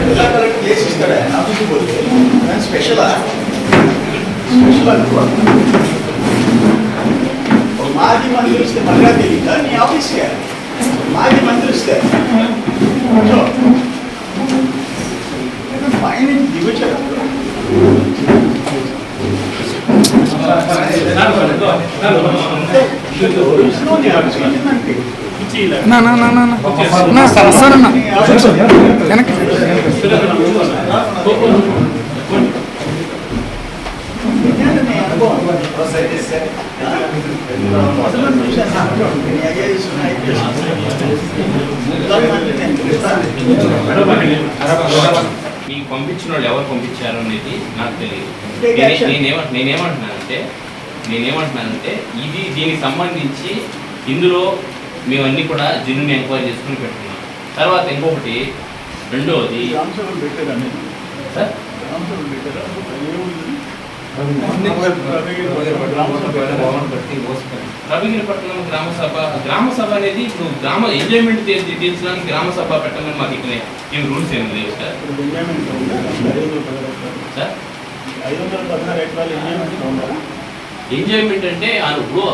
ಎಲ್ಲ ಥರ ಪ್ಲೇಸ್ ಇರ್ತಾರೆ ನಾವು ಸಿಗ್ಬೋದು ನಾನು ಸ್ಪೆಷಲ ಸ್ಪೆಷಲ್ ಅನ್ಕೋ ಮಾಜಿ ಮಂತ್ರಿಸ್ತೆ ಮಲ್ಗಾದೇವಿಯಿಂದ ನೀ ಆಫೀಸ್ಗೆ ಮಾಜಿ ಮಂತ್ರಿಸ್ತೆ ಫೈನ್ ದಿವಚರ ನಾನು ನಾನು నా నా నా నా నా. సార్ సార్ అన్న వెనక్కి మీకు పంపించిన వాళ్ళు ఎవరు పంపించారు అనేది నాకు తెలియదు Take నేనేమంటున్నానంటే నేనేమంటున్నానంటే ఇది దీనికి సంబంధించి ఇందులో మేమన్నీ కూడా జెన్యున్ ఎంక్వైరీ చేసుకుని పెట్టుకున్నాం. తర్వాత ఇంకొకటి రెండవది రవిగిరిపట్నం గ్రామ సభ. గ్రామ సభ అనేది ఇప్పుడు గ్రామ ఎంజాయ్మెంట్ తీర్చడానికి గ్రామ సభ పెట్టమని మాకు ఇక్కడ. ఏం రూల్స్ ఏమి లేవు సార్ సార్ ఐదు వందల పదహారు ఎకరాలు ఎంజాయ్మెంట్ ఎంజాయ్మెంట్ అంటే ఆ ఇప్పుడు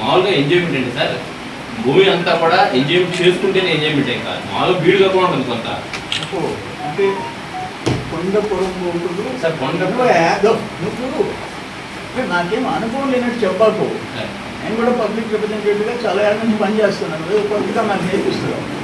మామూలుగా ఎంజాయ్మెంట్ అంటే సార్? భూమి అంతా కూడా ఎంజాయ్మెంట్ చేసుకుంటేనే ఎంజాయ్మెంట్ ఏం కాదు. మామూలుగా బీడుగా కూడా ఉంటుంది కొంత. అంటే కొండ ఉంటుంది. సార్ నువ్వు నాకేం అనుభవం లేనట్టు చెప్పాకు. నేను కూడా పబ్లిక్ రిప్రజెంటేటివ్గా చాలా ఏళ్ళ నుంచి పనిచేస్తున్నాను కొద్దిగా నాకు నేర్పిస్తున్నాను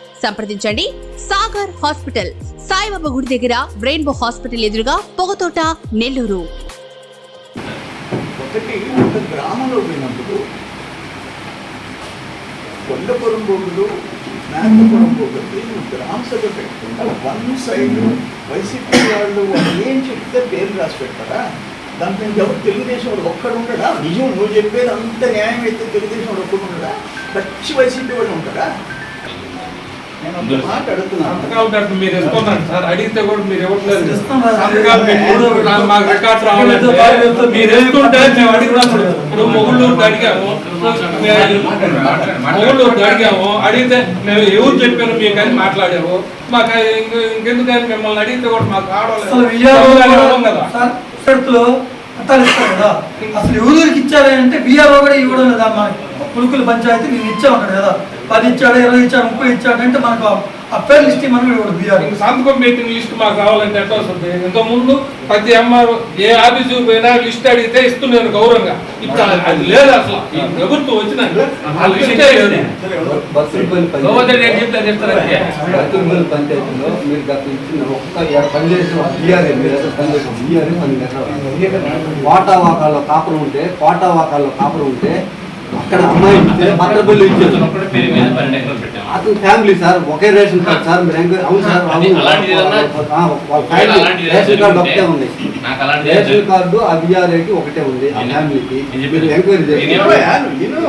సంప్రదించండి. సాగర్ హాస్పిటల్ సాయిబాబా గుడి దగ్గర రెయిన్బో హాస్పిటల్ ఎదురుగా పొగతోట నెల్లూరు. ఒకటి ఒక గ్రామంలో పోయినప్పుడు కొండపురం బొగ్గులు నాగపురం బొగ్గులకి గ్రామ సభ పెట్టుకుంటా వన్ సైడ్ వైసీపీ వాళ్ళు వాళ్ళు ఏం చెప్తే పేరు రాసి పెడతారా? దాంట్లో ఎవరు తెలుగుదేశం వాడు ఒక్కడు ఉండడా? నిజం నువ్వు చెప్పేది అంత న్యాయం అయితే తెలుగుదేశం వాడు ఒక్కడు ఉండడా? పచ్చి వైసీపీ వాడు ఉంటాడా సంతకాలు మీరు ఇస్తున్నారు సార్. అడిగితే కూడా మీరు ఇవ్వట్లేదు. సంతకాలు మాకు రావాలంటే మీరు ఇస్తుంటే మేము అడిగినప్పుడు ఇప్పుడు మొగుళ్ళూరు అడిగాము. మొగుళ్ళూరు అడిగాము. అడిగితే మేము ఎవరు చెప్పారు మీకు అని మాట్లాడాము మాకు ఇంక- ఇంకెందుకని మిమ్మల్ని అడిగితే కూడా మాకు విఆర్ఓ కదా. సార్ ఇస్తారు కదా అసలు ఎవరికి ఇచ్చారు అంటే బీఆర్ఓ కూడా ఇవ్వడం లేదా మనకి? పులుకుల పంచాయతీ నేను ఇచ్చామన్నాడు కదా. పది ఇచ్చాడు ఇరవై ఇచ్చాడు ముప్పై ఇచ్చాడు అంటే మనకు ఆ పేరు లిస్ట్ మనం ఇవ్వడు సంతకం పెట్టిన లిస్ట్ మాకు కావాలంటే ఎట్లా వస్తుంది? ఇంత ముందు ప్రతి ఎంఆర్ ఏ ఆఫీసు పోయినా లిస్ట్ అడిగితే ఇస్తున్నాను గౌరవంగా. ఇప్పుడు అది లేదు అసలు. ఈ ప్రభుత్వం వచ్చినాక ఆ లిస్టే లేదు. పంచాయతీలో మీరు గత ఇచ్చిన ఒక్క ఏడు పనిచేసిన బీఆర్ఏ మీరు ఏదో పనిచేసిన బీఆర్ఏ పని వాటా వాకాల్లో కాపురం ఉంటే కోటా వాకాల్లో కాపురం ఉంటే అక్కడ అమ్మాయి ఇస్తే భద్రపల్లి ఇచ్చారు. అతని ఫ్యామిలీ సార్ ఒకే రేషన్ కార్డ్ సార్ మీరు ఎంక్వైరీ అవును సార్ వాళ్ళ ఫ్యామిలీ రేషన్ కార్డు ఒకటే ఉంది. రేషన్ కార్డు ఆ బీఆర్ఏకి ఒకటే ఉంది ఆ ఫ్యామిలీకి మీరు ఎంక్వైరీ చేయండి.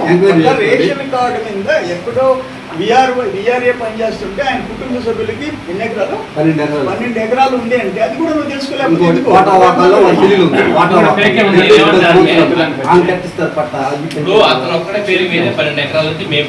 ఎంక్వైరీ ఒక విఆర్ విఆర్ఏ పనిచేస్తుంటే ఆయన కుటుంబ సభ్యులకి ఎన్ని ఎకరాలు? పన్నెండు ఎకరాలు. పన్నెండు ఎకరాలు ఉంది అంటే అది కూడా నువ్వు అతను ఒక్కడే పేరు మీద పన్నెండు ఎకరాలకి మేము